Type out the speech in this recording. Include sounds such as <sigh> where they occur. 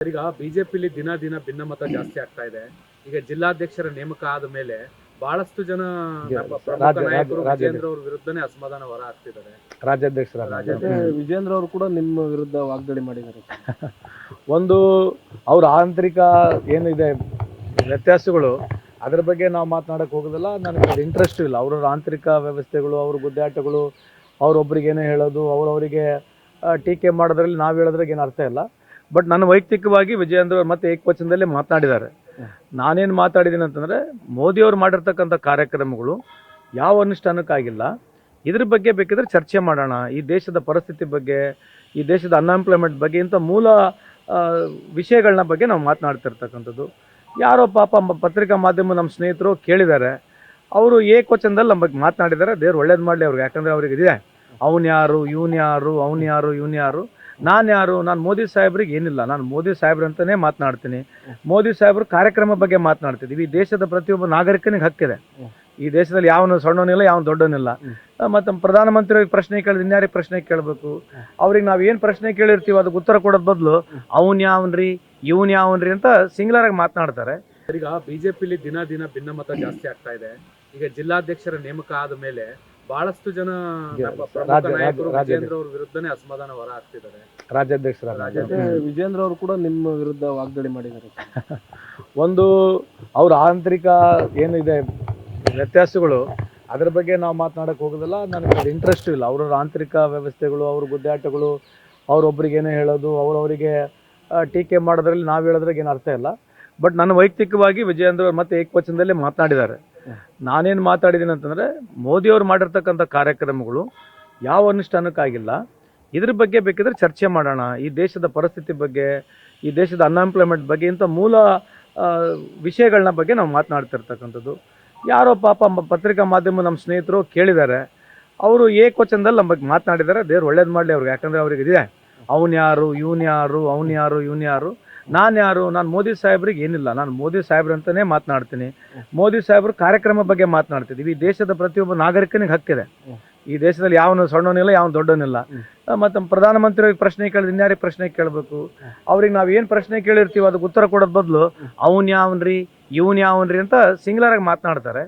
ಈಗ ಬಿಜೆಪಿಲಿ ದಿನ ದಿನ ಭಿನ್ನಮತ ಜಾಸ್ತಿ ಆಗ್ತಾ ಇದೆ. ಈಗ ಜಿಲ್ಲಾಧ್ಯಕ್ಷರ ನೇಮಕ ಆದ ಮೇಲೆ ಬಹಳಷ್ಟು ಜನ ನಮ್ಮ ಪ್ರಮುಖ ನಾಯಕರು ವಿಜೇಂದ್ರ ಅವ್ರ ವಿರುದ್ಧನೇ ಅಸಮಾಧಾನ ಹೊರ ಹಾಕ್ತಿದ್ದಾರೆ. ರಾಜ್ಯಾಧ್ಯಕ್ಷರ ರಾಜ್ಯಾಧ್ಯಕ್ಷ. ವಿಜೇಂದ್ರ ಅವರು ಕೂಡ ನಿಮ್ಮ ವಿರುದ್ಧ ವಾಗ್ದಾಳಿ ಮಾಡಿದ್ದಾರೆ. <laughs> ಒಂದು ಅವ್ರ ಆಂತರಿಕ ಏನಿದೆ ವ್ಯತ್ಯಾಸಗಳು ಅದ್ರ ಬಗ್ಗೆ ನಾವು ಮಾತನಾಡಕ್ಕೆ ಹೋಗೋದಿಲ್ಲ. ನನಗೆ ಅದು ಇಂಟ್ರೆಸ್ಟ್ ಇಲ್ಲ. ಅವ್ರವ್ರ ಆಂತರಿಕ ವ್ಯವಸ್ಥೆಗಳು ಅವ್ರ ಗುದ್ದಾಟಗಳು ಅವ್ರೊಬ್ರಿಗೆ ಒಬ್ರಿಗೇನೇ ಹೇಳೋದು ಅವ್ರವರಿಗೆ ಟೀಕೆ ಮಾಡೋದ್ರಲ್ಲಿ ನಾವು ಹೇಳೋದ್ರಾಗ ಏನು ಅರ್ಥ ಇಲ್ಲ. ಬಟ್ ನನ್ನ ವೈಯಕ್ತಿಕವಾಗಿ ವಿಜಯೇಂದ್ರ ಮತ್ತು ಮತ್ತೆ ಏಕವಚನದಲ್ಲಿ ಮಾತನಾಡಿದ್ದಾರೆ ನಾನೇನು ಮಾತಾಡಿದ್ದೀನಿ ಅಂತಂದರೆ ಮೋದಿಯವರು ಮಾಡಿರ್ತಕ್ಕಂಥ ಕಾರ್ಯಕ್ರಮಗಳು ಯಾವ ಅನುಷ್ಠಾನಕ್ಕಾಗಿಲ್ಲ. ಇದ್ರ ಬಗ್ಗೆ ಬೇಕಿದ್ರೆ ಚರ್ಚೆ ಮಾಡೋಣ. ಈ ದೇಶದ ಪರಿಸ್ಥಿತಿ ಬಗ್ಗೆ, ಈ ದೇಶದ ಅನ್ಎಂಪ್ಲಾಯ್ಮೆಂಟ್ ಬಗ್ಗೆ, ಇಂಥ ಮೂಲ ವಿಷಯಗಳನ್ನ ಬಗ್ಗೆ ನಾವು ಮಾತನಾಡ್ತಿರ್ತಕ್ಕಂಥದ್ದು. ಯಾರೋ ಪಾಪ ಪತ್ರಿಕಾ ಮಾಧ್ಯಮ ನಮ್ಮ ಸ್ನೇಹಿತರು ಕೇಳಿದ್ದಾರೆ. ಅವರು ಏಕವಚನದಲ್ಲಿ ನಮ್ಮ ಬಗ್ಗೆ ಮಾತನಾಡಿದ್ದಾರೆ. ದೇವ್ರು ಒಳ್ಳೇದು ಮಾಡಲಿ ಅವ್ರಿಗೆ. ಯಾಕಂದರೆ ಅವ್ರಿಗೆ ಅವನ್ಯಾರು ಯಾರು, ಇವನು ಯಾರು, ಅವ್ನು ಯಾರು, ಇವನು ಯಾರು. ನಾನು ಯಾರು? ನಾನು ಮೋದಿ ಸಾಹೇಬ್ರಿಗೆ ಏನಿಲ್ಲ. ನಾನು ಮೋದಿ ಸಾಹೇಬ್ರ ಅಂತಲೇ ಮಾತನಾಡ್ತೀನಿ. ಮೋದಿ ಸಾಹೇಬ್ರು ಕಾರ್ಯಕ್ರಮ ಬಗ್ಗೆ ಮಾತನಾಡ್ತಿದ್ದೀವಿ ಈ ದೇಶದ ಪ್ರತಿಯೊಬ್ಬ ನಾಗರಿಕನಿಗೆ ಹಕ್ಕಿದೆ. ಈ ದೇಶದಲ್ಲಿ ಯಾವನು ಸಣ್ಣವನಿಲ್ಲ, ಯಾವನು ದೊಡ್ಡವನಿಲ್ಲ. ಮತ್ತು ಪ್ರಧಾನಮಂತ್ರಿಯವ್ರಿಗೆ ಪ್ರಶ್ನೆ ಕೇಳಿದ್ರೆ ಇನ್ಯಾರಿಗೆ ಪ್ರಶ್ನೆ ಕೇಳಬೇಕು? ಅವ್ರಿಗೆ ನಾವು ಏನು ಪ್ರಶ್ನೆ ಕೇಳಿರ್ತೀವಿ ಅದಕ್ಕೆ ಉತ್ತರ ಕೊಡೋದ್ ಬದಲು ಅವನ್ ಯಾವನ್ರಿ, ಇವನ್ ಯಾವನ್ರಿ ಅಂತ ಸಿಂಗ್ಲರ್ ಆಗಿ ಮಾತನಾಡ್ತಾರೆ. ಈಗ ಬಿಜೆಪಿಲಿ ದಿನ ದಿನ ಭಿನ್ನಮತ ಜಾಸ್ತಿ ಆಗ್ತಾ ಇದೆ. ಈಗ ಜಿಲ್ಲಾಧ್ಯಕ್ಷರ ನೇಮಕ ಆದ ಮೇಲೆ ಬಹಳಷ್ಟು ಜನ ವಿಜೇಂದ್ರ ಅವ್ರ ವಿರುದ್ಧನೇ ಅಸಮಾಧಾನ ಹೊರ ಹಾಕ್ತಿದ್ದಾರೆ. ರಾಜ್ಯಾಧ್ಯಕ್ಷರ ವಿಜೇಂದ್ರ ಅವರು ಕೂಡ ನಿಮ್ಮ ವಿರುದ್ಧ ವಾಗ್ದಾಳಿ ಮಾಡಿದ್ದಾರೆ. <laughs> ಒಂದು ಅವ್ರ ಆಂತರಿಕ ಏನಿದೆ ವ್ಯತ್ಯಾಸಗಳು ಅದ್ರ ಬಗ್ಗೆ ನಾವು ಮಾತನಾಡಕ್ಕೆ ಹೋಗೋದಿಲ್ಲ. ನನಗೆ ಅದು ಇಂಟ್ರೆಸ್ಟ್ ಇಲ್ಲ. ಅವ್ರವ್ರ ಆಂತರಿಕ ವ್ಯವಸ್ಥೆಗಳು ಅವ್ರ ಗುದ್ದಾಟಗಳು ಅವ್ರೊಬ್ರಿಗೆ ಏನೇ ಹೇಳೋದು ಅವ್ರವರಿಗೆ ಟೀಕೆ ಮಾಡೋದ್ರಲ್ಲಿ ನಾವು ಹೇಳೋದ್ರಾಗ ಏನು ಅರ್ಥ ಇಲ್ಲ. ಬಟ್ ನಾನು ವೈಯಕ್ತಿಕವಾಗಿ ವಿಜಯೇಂದ್ರ ಮತ್ತೆ ಏಕವಚನದಲ್ಲೇ ಮಾತನಾಡಿದ್ದಾರೆ. ನಾನೇನು ಮಾತಾಡಿದ್ದೀನಿ ಅಂತಂದರೆ ಮೋದಿಯವರು ಮಾಡಿರ್ತಕ್ಕಂಥ ಕಾರ್ಯಕ್ರಮಗಳು ಯಾವ ಅನುಷ್ಠಾನಕ್ಕಾಗಿಲ್ಲ. ಇದ್ರ ಬಗ್ಗೆ ಬೇಕಿದ್ರೆ ಚರ್ಚೆ ಮಾಡೋಣ. ಈ ದೇಶದ ಪರಿಸ್ಥಿತಿ ಬಗ್ಗೆ, ಈ ದೇಶದ ಅನ್ಎಂಪ್ಲಾಯ್ಮೆಂಟ್ ಬಗ್ಗೆ, ಇಂಥ ಮೂಲ ವಿಷಯಗಳನ್ನ ಬಗ್ಗೆ ನಾವು ಮಾತನಾಡ್ತಿರ್ತಕ್ಕಂಥದ್ದು. ಯಾರೋ ಪಾಪ ಪತ್ರಿಕಾ ಮಾಧ್ಯಮ ನಮ್ಮ ಸ್ನೇಹಿತರು ಕೇಳಿದ್ದಾರೆ ಅವರು ಏಕವಚನದಲ್ಲಿ ನಮ್ಮ ಬಗ್ಗೆ ಮಾತನಾಡಿದ್ದಾರೆ ದೇವ್ರು ಒಳ್ಳೇದು ಮಾಡಲಿ ಅವ್ರಿಗೆ. ಯಾಕಂದರೆ ಅವ್ರಿಗೆ ಇದೆ ಅವನು ಯಾರು, ಇವನು ಯಾರು, ಅವನು ಯಾರು, ಇವನು ಯಾರು. ನಾನು ಯಾರು, ನಾನು ಮೋದಿ ಸಾಹೇಬ್ರಿಗೆ ಏನಿಲ್ಲ. ನಾನು ಮೋದಿ ಸಾಹೇಬ್ರು ಅಂತಲೇ ಮಾತನಾಡ್ತೀನಿ. ಮೋದಿ ಸಾಹೇಬ್ರು ಕಾರ್ಯಕ್ರಮ ಬಗ್ಗೆ ಮಾತನಾಡ್ತಿದ್ದೀವಿ ಈ ದೇಶದ ಪ್ರತಿಯೊಬ್ಬ ನಾಗರಿಕನಿಗೆ ಹಕ್ಕಿದೆ. ಈ ದೇಶದಲ್ಲಿ ಯಾವನು ಸಣ್ಣವನಿಲ್ಲ, ಯಾವನು ದೊಡ್ಡವನಿಲ್ಲ. ಮತ್ತು ಪ್ರಧಾನಮಂತ್ರಿಗಳಿಗೆ ಪ್ರಶ್ನೆ ಕೇಳಿದ್ರೆ ಇನ್ಯಾರಿಗೆ ಪ್ರಶ್ನೆ ಕೇಳಬೇಕು? ಅವ್ರಿಗೆ ನಾವು ಏನು ಪ್ರಶ್ನೆ ಕೇಳಿರ್ತೀವಿ ಅದಕ್ಕೆ ಉತ್ತರ ಕೊಡೋದ್ ಬದಲು, ಅವ್ನು ಯಾವನ್ರಿ, ಇವನ್ ಯಾವನ್ರಿ ಅಂತ ಸಿಂಗ್ಲರ್ ಆಗಿ ಮಾತನಾಡ್ತಾರೆ.